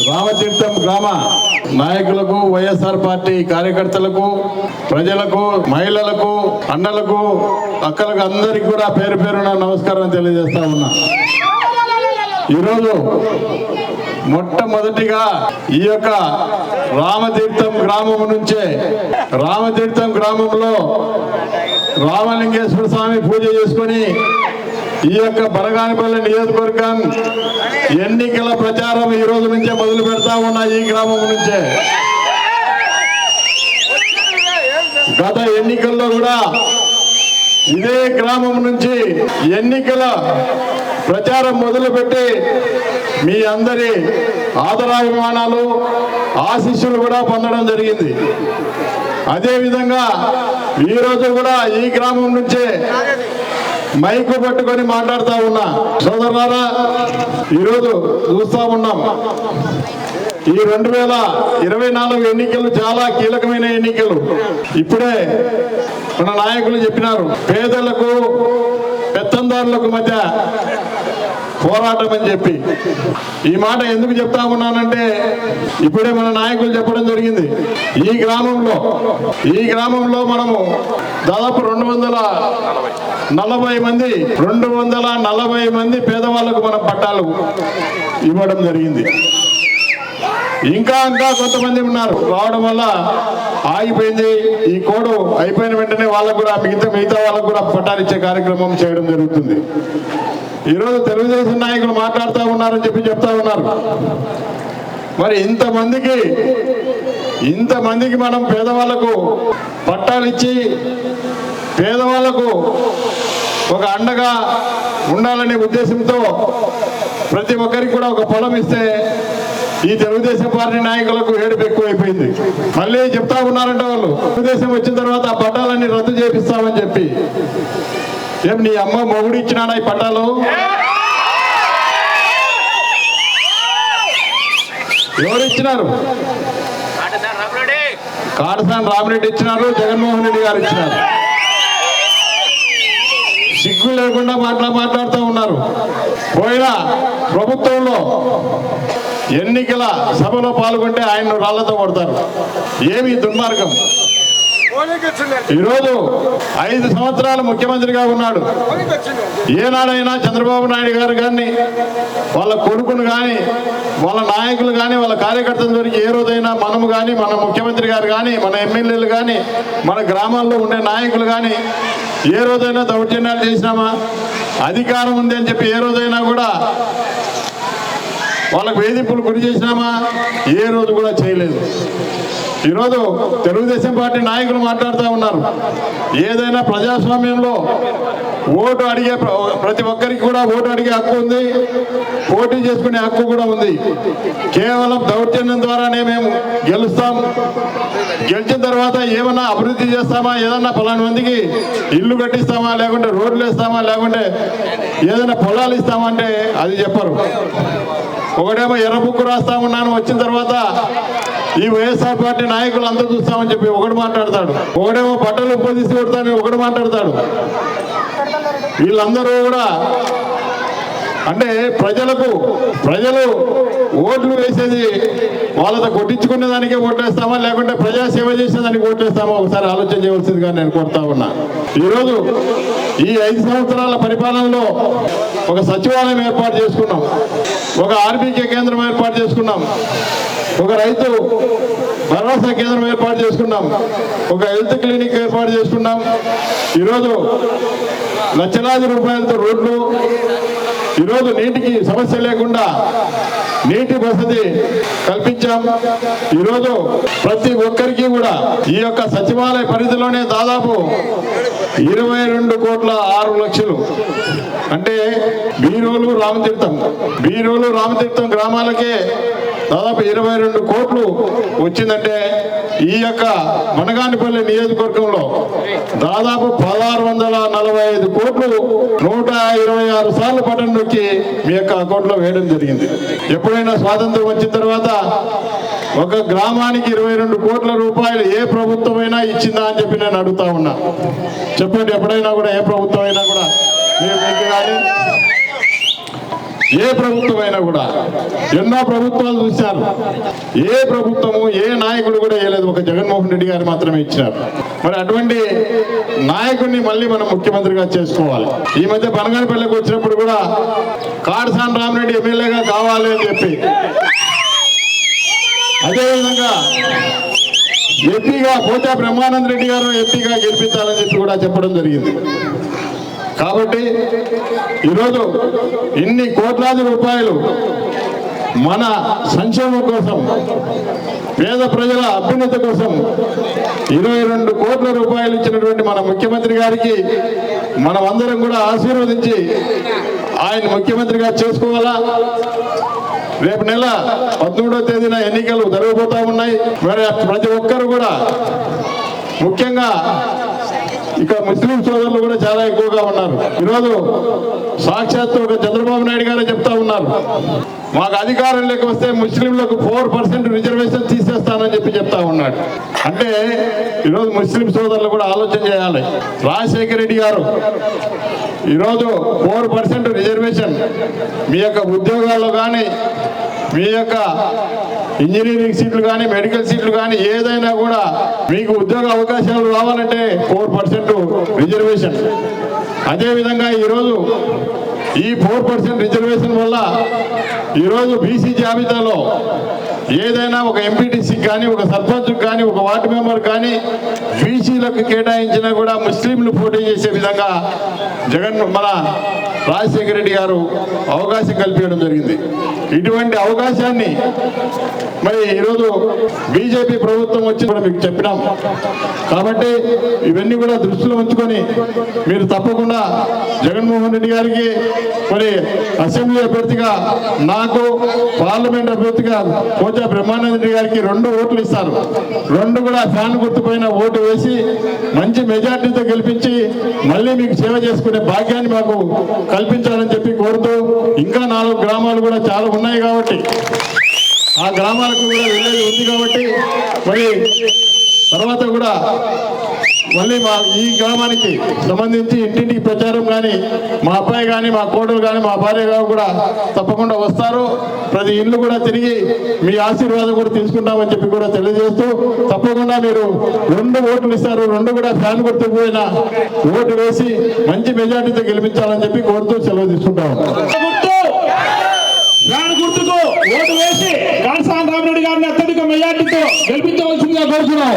రామతీర్థం గ్రామ నాయకులకు వైఎస్ఆర్ పార్టీ కార్యకర్తలకు ప్రజలకు మహిళలకు అన్నలకు అక్కలకు అందరికీ కూడా పేరు పేరున నమస్కారం తెలియజేస్తా ఉన్నా. ఈరోజు మొట్టమొదటిగా ఈ యొక్క రామతీర్థం గ్రామం నుంచే రామతీర్థం గ్రామంలో రామలింగేశ్వర స్వామి పూజ చేసుకొని ఈ యొక్క బరగానిపల్లి నియోజకవర్గం ఎన్నికల ప్రచారం ఈ రోజు నుంచే మొదలు పెడతా ఉన్నా ఈ గ్రామం నుంచే. గత ఎన్నికల్లో కూడా ఇదే గ్రామం నుంచి ఎన్నికల ప్రచారం మొదలుపెట్టి మీ అందరి ఆదరాభిమానాలు ఆశీస్సులు కూడా పొందడం జరిగింది. అదేవిధంగా ఈరోజు కూడా ఈ గ్రామం నుంచే మైకు పట్టుకొని మాట్లాడుతూ ఉన్నా. సోదరులారా ఈరోజు చూస్తా ఉన్నాం. ఈ రెండు వేల ఇరవై నాలుగు ఎన్నికలు చాలా కీలకమైన ఎన్నికలు. ఇప్పుడే మన నాయకులు చెప్పినారు పేదలకు పెత్తందారులకు మధ్య పోరాటం అని చెప్పి ఈ మాట ఎందుకు చెప్తా ఉన్నానంటే ఇప్పుడే మన నాయకులు చెప్పడం జరిగింది. ఈ గ్రామంలో ఈ గ్రామంలో మనము దాదాపు రెండు వందల నలభై మంది రెండు వందల నలభై మంది పేదవాళ్ళకు మనం పట్టాలు ఇవ్వడం జరిగింది. ఇంకా ఇంకా కొంతమంది ఉన్నారు. రావడం వల్ల ఆగిపోయింది. ఈ కోడు అయిపోయిన వెంటనే వాళ్ళకు కూడా మిగతా మిగతా వాళ్ళకు కూడా పట్టాలు ఇచ్చే కార్యక్రమం చేయడం జరుగుతుంది. ఈరోజు తెలుగుదేశం నాయకులు మాట్లాడుతూ ఉన్నారని చెప్పి చెప్తా ఉన్నారు. మరి ఇంతమందికి ఇంతమందికి మనం పేదవాళ్ళకు పట్టాలు ఇచ్చి పేదవాళ్ళకు ఒక అండగా ఉండాలనే ఉద్దేశంతో ప్రతి ఒక్కరికి కూడా ఒక పొలం ఇస్తే ఈ తెలుగుదేశం పార్టీ నాయకులకు ఏడుపు ఎక్కువైపోయింది. మళ్ళీ చెప్తా ఉన్నారంటే వాళ్ళు తెలుగుదేశం వచ్చిన తర్వాత ఆ పట్టాలన్నీ రద్దు చేపిస్తామని చెప్పి. ఏం నీ అమ్మ మొగుడు ఇచ్చినానా ఈ పట్టాలు? ఎవరు ఇచ్చినారు? కాడసాని రామిరెడ్డి ఇచ్చినారు జగన్మోహన్ రెడ్డి గారు ఇచ్చినారు. సిగ్గు లేకుండా మాట్లా మాట్లాడుతూ ఉన్నారు. పోయిన ప్రభుత్వంలో ఎన్నికల సభలో పాల్గొంటే ఆయన రాళ్ళతో కొడతారు. ఏమి దుర్మార్గం. ఈరోజు ఐదు సంవత్సరాలు ముఖ్యమంత్రిగా ఉన్నాడు. ఏనాడైనా చంద్రబాబు నాయుడు గారు కానీ వాళ్ళ కొడుకును కానీ వాళ్ళ నాయకులు కానీ వాళ్ళ కార్యకర్తల దొరికి ఏ రోజైనా మనము కానీ మన ముఖ్యమంత్రి గారు కానీ మన ఎమ్మెల్యేలు కానీ మన గ్రామాల్లో ఉండే నాయకులు కానీ ఏ రోజైనా దౌర్జన్యాలు చేసినామా? అధికారం ఉంది అని చెప్పి ఏ రోజైనా కూడా వాళ్ళకు వేధింపులు గురి చేసినామా? ఏ రోజు కూడా చేయలేదు. ఈరోజు తెలుగుదేశం పార్టీ నాయకులు మాట్లాడుతూ ఉన్నారు. ఏదైనా ప్రజాస్వామ్యంలో ఓటు అడిగే ప్ర- ప్రతి ఒక్కరికి కూడా ఓటు అడిగే హక్కు ఉంది. పోటీ చేసుకునే హక్కు కూడా ఉంది. కేవలం దౌర్జన్యం ద్వారానే మేము గెలుస్తాం. గెలిచిన తర్వాత ఏమన్నా అభివృద్ధి చేస్తామా? ఏదన్నా పలాని మందికి ఇల్లు కట్టిస్తామా? లేకుంటే రోడ్లు వేస్తామా? లేకుంటే ఏదైనా పొలాలు ఇస్తామా అంటే అది చెప్పరు. ఒకటేమో ఎర్ర బుక్కు రాస్తా వచ్చిన తర్వాత ఈ వైఎస్ఆర్ పార్టీ నాయకులు అందరూ చూస్తామని చెప్పి ఒకడు మాట్లాడతాడు. ఒకడేమో బట్టలు ఉపదిసి కొడతానని ఒకడు మాట్లాడతాడు. వీళ్ళందరూ కూడా అంటే ప్రజలకు ప్రజలు ఓట్లు వేసేది వాళ్ళతో కొట్టించుకునే దానికే ఓట్లేస్తామా? లేకుంటే ప్రజా సేవ చేసేదానికి ఓట్లేస్తామా? ఒకసారి ఆలోచన చేయవలసిందిగా నేను కోరుతా ఉన్నా. ఈరోజు ఈ ఐదు సంవత్సరాల పరిపాలనలో ఒక సచివాలయం ఏర్పాటు చేసుకున్నాం. ఒక ఆర్బీకే కేంద్రం ఏర్పాటు చేసుకున్నాం. ఒక రైతు భరోసా కేంద్రం ఏర్పాటు చేసుకున్నాం. ఒక హెల్త్ క్లినిక్ ఏర్పాటు చేసుకున్నాం. ఈరోజు లక్షలాది రూపాయలతో రోడ్లు ఈరోజు నీటికి సమస్య లేకుండా నీటి వసతి కల్పించాం. ఈరోజు ప్రతి ఒక్కరికి కూడా ఈ యొక్క సచివాలయ పరిధిలోనే దాదాపు ఇరవై రెండు కోట్ల ఆరు లక్షలు. అంటే బీరోలు రామతీర్థం. బీరోలు రామతీర్థం గ్రామాలకే దాదాపు ఇరవై రెండు కోట్లు వచ్చిందంటే ఈ యొక్క మనగానిపల్లి నియోజకవర్గంలో దాదాపు పదహారు వందల నలభై ఐదు కోట్లు నూట ఇరవై ఆరు సార్లు బటన్ నొక్కి మీ యొక్క అకౌంట్లో వేయడం జరిగింది. ఎప్పుడైనా స్వాతంత్రం వచ్చిన తర్వాత ఒక గ్రామానికి ఇరవై రెండు కోట్ల రూపాయలు ఏ ప్రభుత్వమైనా ఇచ్చిందా అని చెప్పి నేను అడుగుతా ఉన్నా. చెప్పండి ఎప్పుడైనా కూడా ఏ ప్రభుత్వం అయినా కూడా మీరు కానీ ఏ ప్రభుత్వం అయినా కూడా ఎన్నో ప్రభుత్వాలు చూశారు. ఏ ప్రభుత్వము ఏ నాయకుడు కూడా వేయలేదు. ఒక జగన్మోహన్ రెడ్డి గారు మాత్రమే ఇచ్చినారు. మరి అటువంటి నాయకుడిని మళ్ళీ మనం ముఖ్యమంత్రిగా చేసుకోవాలి. ఈ మధ్య బనగానపల్లికి వచ్చినప్పుడు కూడా కాడసాని రామరెడ్డి ఎమ్మెల్యేగా కావాలి అని చెప్పి. అదేవిధంగా ఎంపీగా పోచా బ్రహ్మానంద రెడ్డి గారు ఎంపీగా గెలిపించాలని చెప్పి కూడా చెప్పడం జరిగింది. కాబట్టి ఈరోజు ఇన్ని కోట్లాది రూపాయలు మన సంక్షేమం కోసం పేద ప్రజల అభ్యున్నతి కోసం ఇరవై రెండు కోట్ల రూపాయలు ఇచ్చినటువంటి మన ముఖ్యమంత్రి గారికి మనం అందరం కూడా ఆశీర్వదించి ఆయన ముఖ్యమంత్రిగా చేసుకోవాలా? రేపు నెల పదమూడవ తేదీన ఎన్నికలు జరగబోతా ఉన్నాయి. మరి ప్రతి ఒక్కరు కూడా ముఖ్యంగా ఇక ముస్లిం సోదరులు కూడా చాలా ఎక్కువగా ఉన్నారు. ఈరోజు సాక్షాత్తు ఒక చంద్రబాబు నాయుడు గారే చెప్తా ఉన్నారు. మాకు అధికారంలోకి వస్తే ముస్లింలకు ఫోర్ పర్సెంట్ రిజర్వేషన్ తీసేస్తానని చెప్పి చెప్తా ఉన్నాడు. అంటే ఈరోజు ముస్లిం సోదరులు కూడా ఆలోచన చేయాలి. రాజశేఖర రెడ్డి గారు ఈరోజు ఫోర్ పర్సెంట్ రిజర్వేషన్ మీ యొక్క ఉద్యోగాల్లో కానీ మీ యొక్క ఇంజనీరింగ్ సీట్లు కానీ మెడికల్ సీట్లు కానీ ఏదైనా కూడా మీకు ఉద్యోగ అవకాశాలు రావాలంటే ఫోర్ పర్సెంట్ రిజర్వేషన్. అదేవిధంగా ఈరోజు ఈ ఫోర్ పర్సెంట్ రిజర్వేషన్ వల్ల ఈరోజు బీసీ జాబితాలో ఏదైనా ఒక ఎంపీటీసీకి కానీ ఒక సర్పంచ్కి కానీ ఒక వార్డు మెంబర్ కానీ బీసీలకు కేటాయించినా కూడా ముస్లింలు పోటీ చేసే విధంగా జగన్ మన రాజశేఖర రెడ్డి గారు అవకాశం కల్పించడం జరిగింది. ఇటువంటి అవకాశాన్ని మరి ఈరోజు బీజేపీ ప్రభుత్వం వచ్చి కూడా మీకు చెప్పినాం. కాబట్టి ఇవన్నీ కూడా దృష్టిలో ఉంచుకొని మీరు తప్పకుండా జగన్మోహన్ రెడ్డి గారికి మరి అసెంబ్లీ అభ్యర్థిగా నాకు పార్లమెంట్ అభ్యర్థిగా పోచా బ్రహ్మానంద రెడ్డి గారికి రెండు ఓట్లు ఇస్తారు. రెండు కూడా ఫ్యాన్ గుర్తుపైన ఓటు వేసి మంచి మెజార్టీతో గెలిపించి మళ్ళీ మీకు సేవ చేసుకునే భాగ్యాన్ని మాకు కల్పించాలని చెప్పి కోరుతూ ఇంకా నాలుగు గ్రామాలు కూడా చాలా ఉన్నాయి కాబట్టి ఆ గ్రామాలకు కూడా వెళ్ళేది ఉంది కాబట్టి మరి తర్వాత కూడా మళ్ళీ మా ఈ గ్రామానికి సంబంధించి ఇంటింటికి ప్రచారం కానీ మా అబ్బాయి కానీ మా కోడలు కానీ మా భార్య గారు కూడా తప్పకుండా వస్తారు. ప్రతి ఇల్లు కూడా తిరిగి మీ ఆశీర్వాదం కూడా తీసుకుంటామని చెప్పి కూడా తెలియజేస్తూ తప్పకుండా మీరు రెండు ఓట్లు ఇస్తారు. రెండు కూడా ఫ్యాన్ గుర్తుపోయిన ఓటు వేసి మంచి మెజార్టీతో గెలిపించాలని చెప్పి కోరుతూ సెలవు తీసుకుంటాము దాని గుర్తుకు ఓటు వేసి కాళసాని రామరెడ్డి గారిని అత్యధిక మెజార్టీతో గెలిపించవలసిందిగా కోరుతున్నాం.